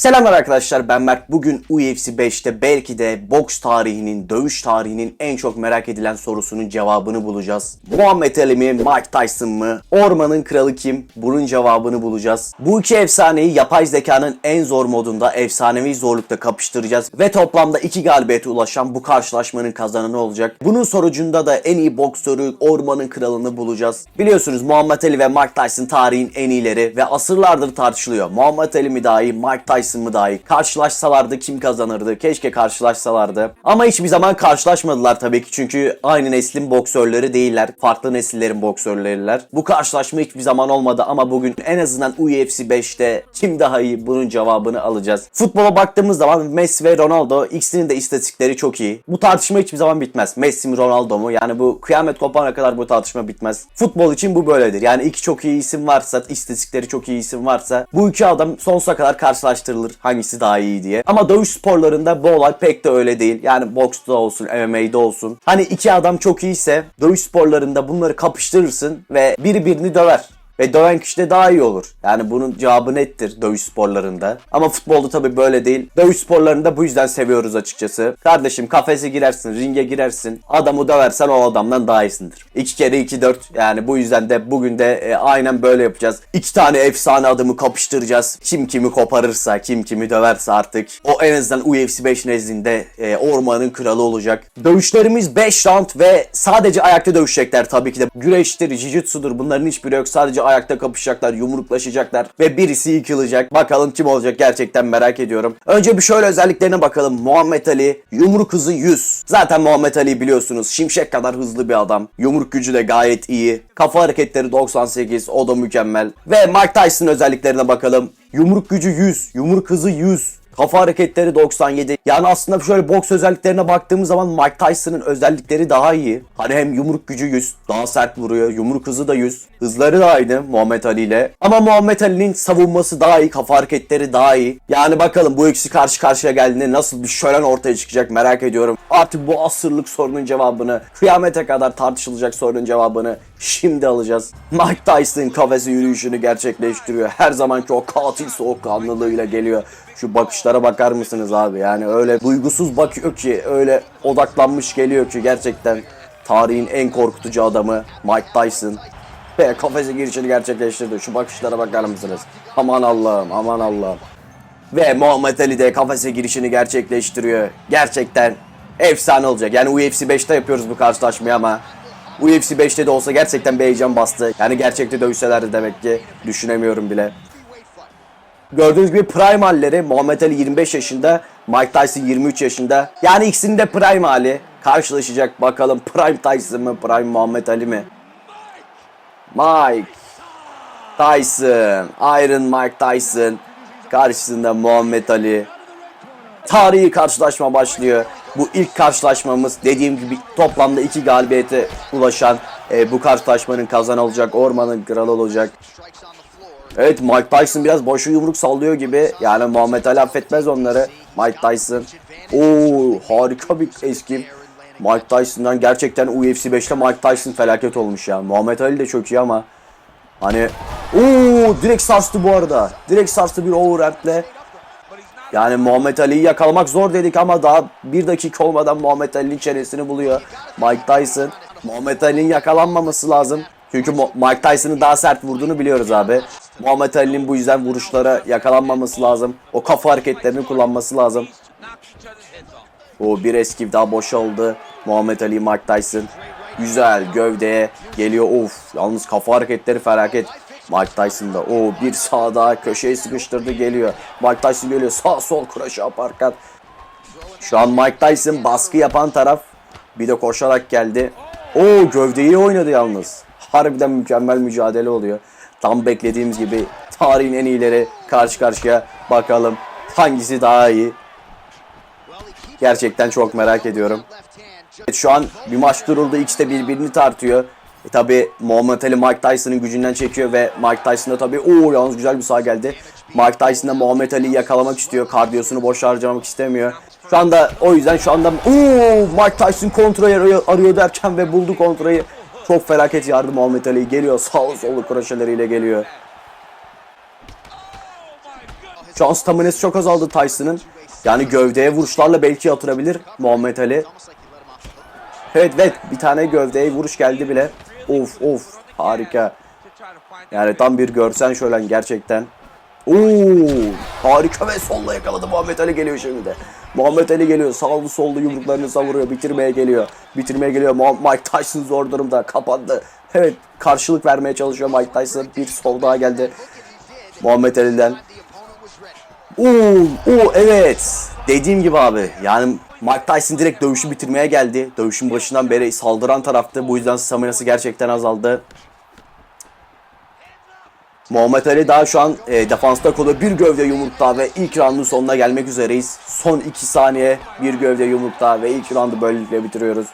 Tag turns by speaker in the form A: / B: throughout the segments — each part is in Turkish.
A: Selamlar arkadaşlar ben Mert. Bugün UFC 5'te belki de boks tarihinin, dövüş tarihinin en çok merak edilen sorusunun cevabını bulacağız. Muhammed Ali mi, Mike Tyson mı? Ormanın kralı kim? Bunun cevabını bulacağız. Bu iki efsaneyi yapay zekanın en zor modunda efsanevi zorlukta kapıştıracağız. Ve toplamda iki galibiyete ulaşan bu karşılaşmanın kazananı olacak. Bunun sonucunda da en iyi boksörü, ormanın kralını bulacağız. Biliyorsunuz Muhammed Ali ve Mike Tyson tarihin en iyileri ve asırlardır tartışılıyor. Muhammed Ali mi daha iyi, Mike Tyson daha iyi? Karşılaşsalardı kim kazanırdı? Keşke karşılaşsalardı. Ama hiçbir zaman karşılaşmadılar tabii ki çünkü aynı neslin boksörleri değiller. Farklı nesillerin boksörleriler. Bu karşılaşma hiçbir zaman olmadı ama bugün en azından UFC 5'te kim daha iyi bunun cevabını alacağız. Futbola baktığımız zaman Messi ve Ronaldo ikisinin de istatistikleri çok iyi. Bu tartışma hiçbir zaman bitmez. Messi mi Ronaldo mu? Yani bu kıyamet kopana kadar bu tartışma bitmez. Futbol için bu böyledir. Yani iki çok iyi isim varsa, istatistikleri çok iyi isim varsa bu iki adam sonsuza kadar karşılaştırılır hangisi daha iyi diye. Ama dövüş sporlarında bu olay pek de öyle değil. Yani boksta olsun, MMA'de olsun. Hani iki adam çok iyiyse dövüş sporlarında bunları kapıştırırsın ve biri birini döver. Ve döven kişi de daha iyi olur. Yani bunun cevabı nettir dövüş sporlarında. Ama futbolda tabii böyle değil. Dövüş sporlarında bu yüzden seviyoruz açıkçası. Kardeşim kafese girersin, ringe girersin. Adamı döversen o adamdan daha iyisindir. 2 kere 2 4 yani bu yüzden de bugün de e, aynen böyle yapacağız. İki tane efsane adamı kapıştıracağız. Kim kimi koparırsa, kim kimi döverse artık. O en azından UFC 5 nezdinde e, ormanın kralı olacak. Dövüşlerimiz 5 round ve sadece ayakta dövüşecekler tabii ki de. Güreştir, jiu-jitsu'dur bunların hiçbiri yok. Sadece ayakta kapışacaklar, yumruklaşacaklar ve birisi yıkılacak. Bakalım kim olacak gerçekten merak ediyorum. Önce bir şöyle özelliklerine bakalım. Muhammed Ali yumruk hızı 100. Zaten Muhammed Ali biliyorsunuz şimşek kadar hızlı bir adam. Yumruk gücü de gayet iyi. Kafa hareketleri 98 o da mükemmel. Ve Mike Tyson özelliklerine bakalım. Yumruk gücü 100, yumruk hızı 100. Kafa hareketleri 97. Yani aslında şöyle boks özelliklerine baktığımız zaman Mike Tyson'ın özellikleri daha iyi. Hani hem yumruk gücü 100, daha sert vuruyor. Yumruk hızı da 100. Hızları da aynı Muhammed Ali ile. Ama Muhammed Ali'nin savunması daha iyi, kafa hareketleri daha iyi. Yani bakalım bu ikisi karşı karşıya geldiğinde nasıl bir şölen ortaya çıkacak merak ediyorum. Artık bu asırlık sorunun cevabını, kıyamete kadar tartışılacak sorunun cevabını şimdi alacağız. Mike Tyson kafesi yürüyüşünü gerçekleştiriyor. Her zamanki o katil soğukkanlılığıyla geliyor. Şu bakışlara bakar mısınız abi? Yani öyle duygusuz bakıyor ki, öyle odaklanmış geliyor ki gerçekten tarihin en korkutucu adamı Mike Tyson. Ve kafese girişini gerçekleştirdi. Şu bakışlara bakar mısınız? Aman Allah'ım, aman Allah'ım. Ve Muhammed Ali de kafese girişini gerçekleştiriyor. Gerçekten efsane olacak. Yani UFC 5'te yapıyoruz bu karşılaşmayı ama UFC 5'te de olsa gerçekten bir heyecan bastı. Yani gerçekte dövüşselerdi demek ki düşünemiyorum bile. Gördüğünüz gibi prime halleri Muhammed Ali 25 yaşında, Mike Tyson 23 yaşında. Yani ikisinin de prime hali karşılaşacak. Bakalım prime Tyson mı, prime Muhammed Ali mi? Mike Tyson, Iron Mike Tyson karşısında Muhammed Ali. Tarihi karşılaşma başlıyor. Bu ilk karşılaşmamız dediğim gibi toplamda iki galibiyete ulaşan e, bu karşılaşmanın kazanı olacak. Ormanın kralı olacak. Evet Mike Tyson biraz boşu yumruk sallıyor gibi. Yani Muhammed Ali affetmez onları. Mike Tyson. Oo harika bir eskim. Mike Tyson'dan gerçekten UFC 5'te Mike Tyson felaket olmuş ya. Muhammed Ali de çok iyi ama hani Oo direkt sarstı bu arada. Direkt sarstı bir overhand'le. Yani Muhammed Ali'yi yakalamak zor dedik ama daha bir dakika olmadan Muhammed Ali'nin çenesini buluyor. Mike Tyson. Muhammed Ali'nin yakalanmaması lazım. Çünkü Mike Tyson'ın daha sert vurduğunu biliyoruz abi. Muhammed Ali'nin bu yüzden vuruşlara yakalanmaması lazım. O kafa hareketlerini kullanması lazım. O bir eski daha boşaldı. Muhammed Ali, Mike Tyson. Güzel gövdeye geliyor. Of yalnız kafa hareketleri felaket. Mike Tyson da o bir sağ daha köşeye sıkıştırdı geliyor. Mike Tyson geliyor sağ sol kuraşı aparkat. Şu an Mike Tyson baskı yapan taraf. Bir de koşarak geldi. O gövdeyi oynadı yalnız. Harbiden mükemmel mücadele oluyor. Tam beklediğimiz gibi tarihin en iyileri karşı karşıya. Bakalım hangisi daha iyi. Gerçekten çok merak ediyorum. Şu an bir maç duruldu. İkisi de birbirini tartıyor. E tabi Muhammed Ali Mike Tyson'ın gücünden çekiyor ve Mike Tyson da tabi ooo yalnız güzel bir sağ geldi. Mike Tyson da Muhammed Ali'yi yakalamak istiyor. Kardiyosunu boş harcamak istemiyor. Şu anda o yüzden şu anda ooo Mike Tyson kontrayı arıyor, arıyor derken ve buldu kontrayı. Çok felaket yardım Muhammed Ali geliyor. Sağ solu kroşeleriyle geliyor. Şu an staminası çok azaldı Tyson'ın. Yani gövdeye vuruşlarla belki yatırabilir Muhammed Ali. Evet evet bir tane gövdeye vuruş geldi bile. Of of harika. Yani tam bir görsen şölen gerçekten. Oo harika ve solla yakaladı Muhammed Ali geliyor şimdi de. Muhammed Ali geliyor sağlı sollu yumruklarını savuruyor bitirmeye geliyor. Bitirmeye geliyor Mike Tyson zor durumda kapandı. Evet karşılık vermeye çalışıyor Mike Tyson. Bir sol daha geldi Muhammed Ali'den. Oo, oo evet. Dediğim gibi abi yani Mike Tyson direkt dövüşü bitirmeye geldi. Dövüşün başından beri saldıran taraftı. Bu yüzden staminası gerçekten azaldı. Muhammed Ali daha şu an e, defansta kalıyor. Bir gövde yumrukta ve ilk roundun sonuna gelmek üzereyiz. Son 2 saniye bir gövde yumrukta ve ilk roundu böylelikle bitiriyoruz.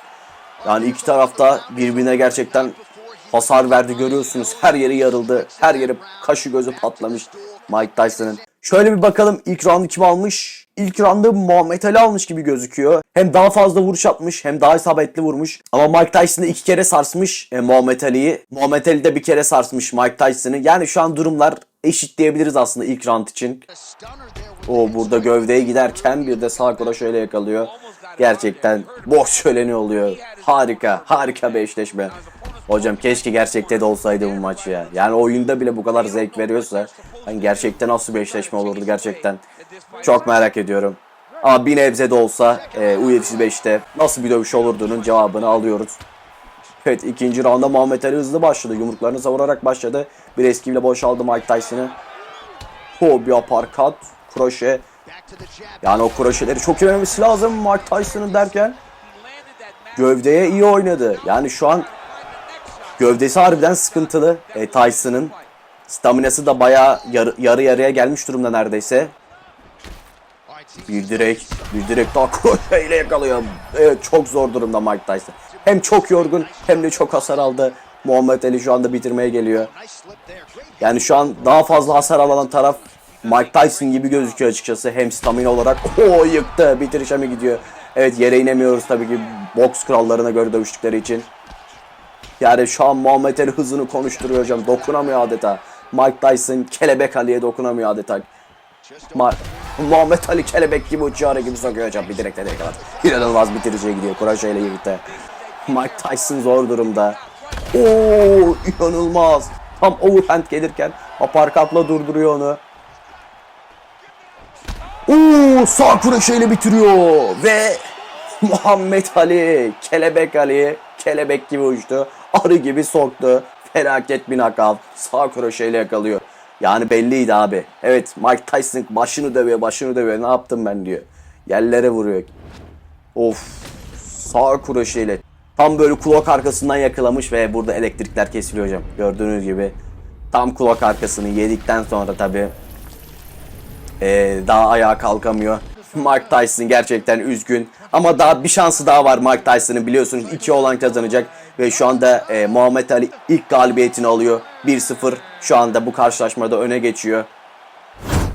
A: Yani iki tarafta birbirine gerçekten hasar verdi görüyorsunuz. Her yeri yarıldı. Her yeri kaşı gözü patlamış Mike Tyson'ın. Şöyle bir bakalım ilk roundu kim almış? İlk roundu Muhammed Ali almış gibi gözüküyor. Hem daha fazla vuruş atmış hem daha isabetli vurmuş. Ama Mike Tyson da iki kere sarsmış e, Muhammed Ali'yi. Muhammed Ali de bir kere sarsmış Mike Tyson'ı. Yani şu an durumlar eşit diyebiliriz aslında ilk round için. O burada gövdeye giderken bir de sağ kola şöyle yakalıyor. Gerçekten boş şöleni oluyor. Harika, harika bir eşleşme. Hocam keşke gerçekte de olsaydı bu maç ya. Yani oyunda bile bu kadar zevk veriyorsa hani gerçekten nasıl bir eşleşme olurdu gerçekten. Çok merak ediyorum. Ama bir nebze de olsa e, UFC 5'te nasıl bir dövüş olurduğunun cevabını alıyoruz. Evet ikinci rounda Muhammed Ali hızlı başladı. Yumruklarını savurarak başladı. Bir eskiyle boşaldı Mike Tyson'ı. Ho bir aparkat. Kroşe. Yani o kroşeleri çok yememesi lazım Mike Tyson'ın derken. Gövdeye iyi oynadı. Yani şu an gövdesi harbiden sıkıntılı e, Tyson'ın. Staminası da bayağı yarı, yarı yarıya gelmiş durumda neredeyse. Bir direk, bir direk daha kroşeyle yakalıyor. Evet çok zor durumda Mike Tyson. Hem çok yorgun hem de çok hasar aldı. Muhammed Ali şu anda bitirmeye geliyor. Yani şu an daha fazla hasar alan taraf Mike Tyson gibi gözüküyor açıkçası. Hem stamina olarak o yıktı. Bitirişe mi gidiyor? Evet yere inemiyoruz tabii ki boks krallarına göre dövüştükleri için. Yani şu an Muhammed Ali hızını konuşturuyor hocam. Dokunamıyor adeta. Mike Tyson kelebek Ali'ye dokunamıyor adeta. Ma Muhammed Ali kelebek gibi uçuyor gibi sokuyor hocam bir direkte direkt kadar. İnanılmaz bitiriciye gidiyor. Kuraşe ile birlikte. Mike Tyson zor durumda. Oo inanılmaz. Tam overhand gelirken aparkatla durduruyor onu. Oo sağ kuraşeyle bitiriyor ve Muhammed Ali, kelebek Ali, kelebek gibi uçtu. Arı gibi soktu. Felaket bir knockout. Sağ kroşeyle yakalıyor. Yani belliydi abi. Evet Mike Tyson başını dövüyor, başını dövüyor. Ne yaptım ben diyor. Yerlere vuruyor. Of. Sağ kroşeyle. Tam böyle kulak arkasından yakalamış ve burada elektrikler kesiliyor hocam. Gördüğünüz gibi. Tam kulak arkasını yedikten sonra tabi daha ayağa kalkamıyor. Mike Tyson gerçekten üzgün. Ama daha bir şansı daha var Mike Tyson'ın biliyorsunuz 2 olan kazanacak. Ve şu anda e, Muhammed Ali ilk galibiyetini alıyor. 1-0 şu anda bu karşılaşmada öne geçiyor.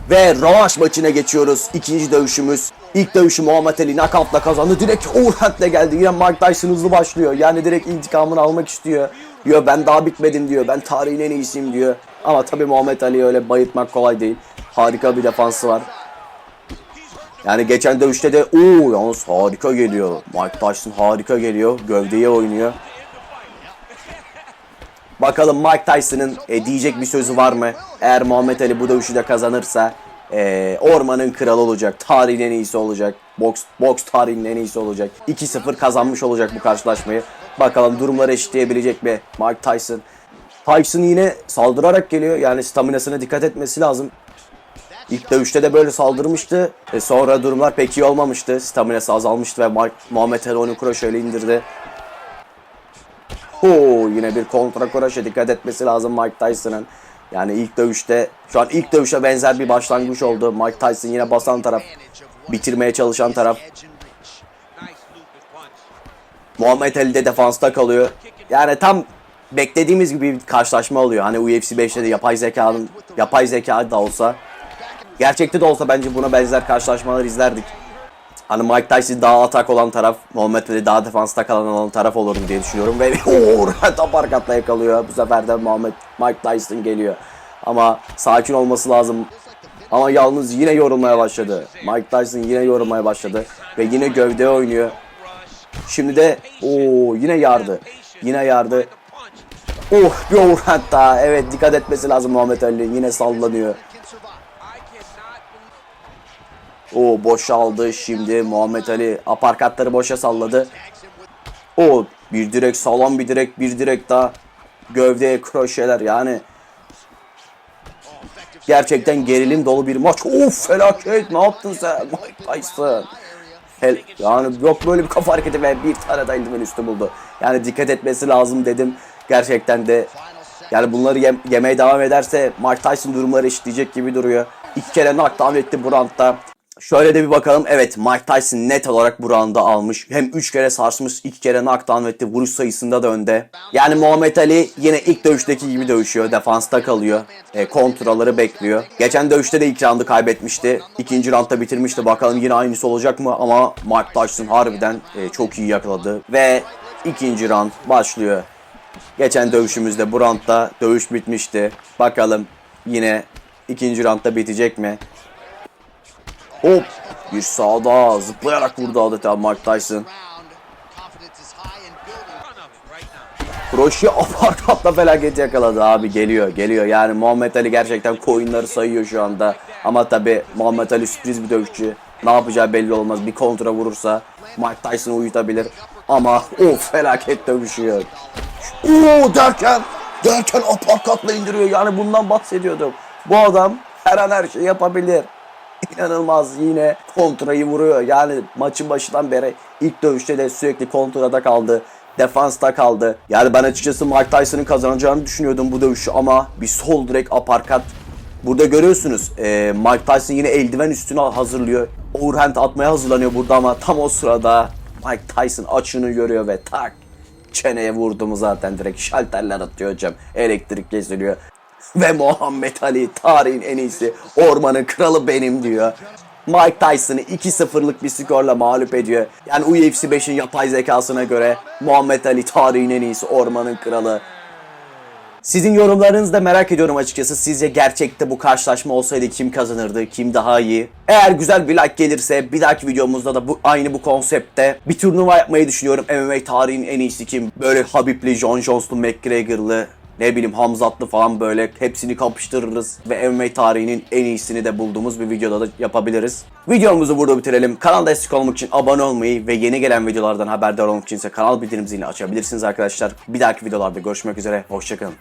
A: Ve rövanş maçına geçiyoruz. İkinci dövüşümüz. İlk dövüşü Muhammed Ali knockoutla kazandı. Direkt overhandle geldi. Yine Mike Tyson hızlı başlıyor. Yani direkt intikamını almak istiyor. Diyor ben daha bitmedim diyor. Ben tarihin en iyisiyim diyor. Ama tabii Muhammed Ali'yi öyle bayıtmak kolay değil. Harika bir defansı var. Yani geçen dövüşte de ooo yalnız harika geliyor. Mike Tyson harika geliyor. Gövdeye oynuyor. Bakalım Mike Tyson'ın e, diyecek bir sözü var mı? Eğer Muhammed Ali bu dövüşü de kazanırsa e, ormanın kralı olacak. Tarihin en iyisi olacak. Boks, boks tarihinin en iyisi olacak. 2-0 kazanmış olacak bu karşılaşmayı. Bakalım durumları eşitleyebilecek mi Mike Tyson? Tyson yine saldırarak geliyor. Yani staminasına dikkat etmesi lazım. İlk dövüşte de böyle saldırmıştı. E sonra durumlar pek iyi olmamıştı. Staminası azalmıştı ve Mike, Muhammed Ali onu kroşeyle indirdi. Oo, yine bir kontra kroşe dikkat etmesi lazım Mike Tyson'ın. Yani ilk dövüşte şu an ilk dövüşe benzer bir başlangıç oldu. Mike Tyson yine basan taraf, bitirmeye çalışan taraf. Muhammed Ali de defansta kalıyor. Yani tam beklediğimiz gibi bir karşılaşma oluyor. Hani UFC 5'te de yapay zekanın yapay zeka da olsa gerçekte de olsa bence buna benzer karşılaşmalar izlerdik. Hani Mike Tyson daha atak olan taraf, Muhammed Ali daha defansta kalan olan taraf olurdu diye düşünüyorum. Ve ooo aparkatla yakalıyor. Bu sefer de Muhammed Mike Tyson geliyor. Ama sakin olması lazım Ama yalnız yine yorulmaya başladı. Mike Tyson yine yorulmaya başladı. Ve yine gövde oynuyor. Şimdi de o yine yardı. Yine yardı. Oh bir overhand daha. Evet dikkat etmesi lazım Muhammed Ali. Yine sallanıyor. O boşaldı şimdi Muhammed Ali aparkatları boşa salladı. O bir direk sağlam bir direk bir direk daha gövdeye kroşeler yani gerçekten gerilim dolu bir maç. Of felaket ne yaptın sen Mike Tyson? Hel, yani yok böyle bir kafa hareketi ve bir tane de eldiven üstü buldu. Yani dikkat etmesi lazım dedim. Gerçekten de yani bunları yem- yemeye devam ederse Mike Tyson durumları eşitleyecek gibi duruyor. İki kere knockdown etti bu roundda. Şöyle de bir bakalım. Evet Mike Tyson net olarak bu roundda almış. Hem 3 kere sarsmış, 2 kere knockdown etti. Vuruş sayısında da önde. Yani Muhammed Ali yine ilk dövüşteki gibi dövüşüyor. Defansta kalıyor. E, kontraları bekliyor. Geçen dövüşte de ilk roundu kaybetmişti. İkinci roundda bitirmişti. Bakalım yine aynısı olacak mı? Ama Mike Tyson harbiden e, çok iyi yakaladı. Ve ikinci round başlıyor. Geçen dövüşümüzde bu roundda dövüş bitmişti. Bakalım yine ikinci roundda bitecek mi? Hop! Bir sağda zıplayarak vurdu adeta Mike Tyson. Kroşi aparkatla felaket yakaladı. Abi geliyor geliyor. Yani Muhammed Ali gerçekten coinları sayıyor şu anda. Ama tabi Muhammed Ali sürpriz bir dövüşçü. Ne yapacağı belli olmaz. Bir kontra vurursa Mike Tyson'ı uyutabilir. Ama o felaket dövüşüyor Oo derken derken aparkatla indiriyor. Yani bundan bahsediyordum. Bu adam her an her şey yapabilir İnanılmaz yine kontrayı vuruyor. Yani maçın başından beri ilk dövüşte de sürekli kontrada kaldı. Defansta kaldı. Yani ben açıkçası Mike Tyson'ın kazanacağını düşünüyordum bu dövüşü ama bir sol direkt aparkat. Burada görüyorsunuz e, Mike Tyson yine eldiven üstüne hazırlıyor. Overhand atmaya hazırlanıyor burada ama tam o sırada Mike Tyson açığını görüyor ve tak çeneye vurdu mu zaten direkt şalterler atıyor hocam. Elektrik kesiliyor. Ve Muhammed Ali tarihin en iyisi ormanın kralı benim diyor. Mike Tyson'ı 2-0'lık bir skorla mağlup ediyor. Yani UFC 5'in yapay zekasına göre Muhammed Ali tarihin en iyisi ormanın kralı. Sizin yorumlarınızı da merak ediyorum açıkçası. Sizce gerçekte bu karşılaşma olsaydı kim kazanırdı, kim daha iyi? Eğer güzel bir like gelirse bir dahaki videomuzda da bu aynı bu konseptte bir turnuva yapmayı düşünüyorum. MMA tarihin en iyisi kim? Böyle Habib'li, John Jones'lu, McGregor'lı, ne bileyim Hamzatlı falan böyle hepsini kapıştırırız ve MMA tarihinin en iyisini de bulduğumuz bir videoda da yapabiliriz. Videomuzu burada bitirelim. Kanala destek olmak için abone olmayı ve yeni gelen videolardan haberdar olmak için ise kanal bildirim zilini açabilirsiniz arkadaşlar. Bir dahaki videolarda görüşmek üzere. Hoşçakalın.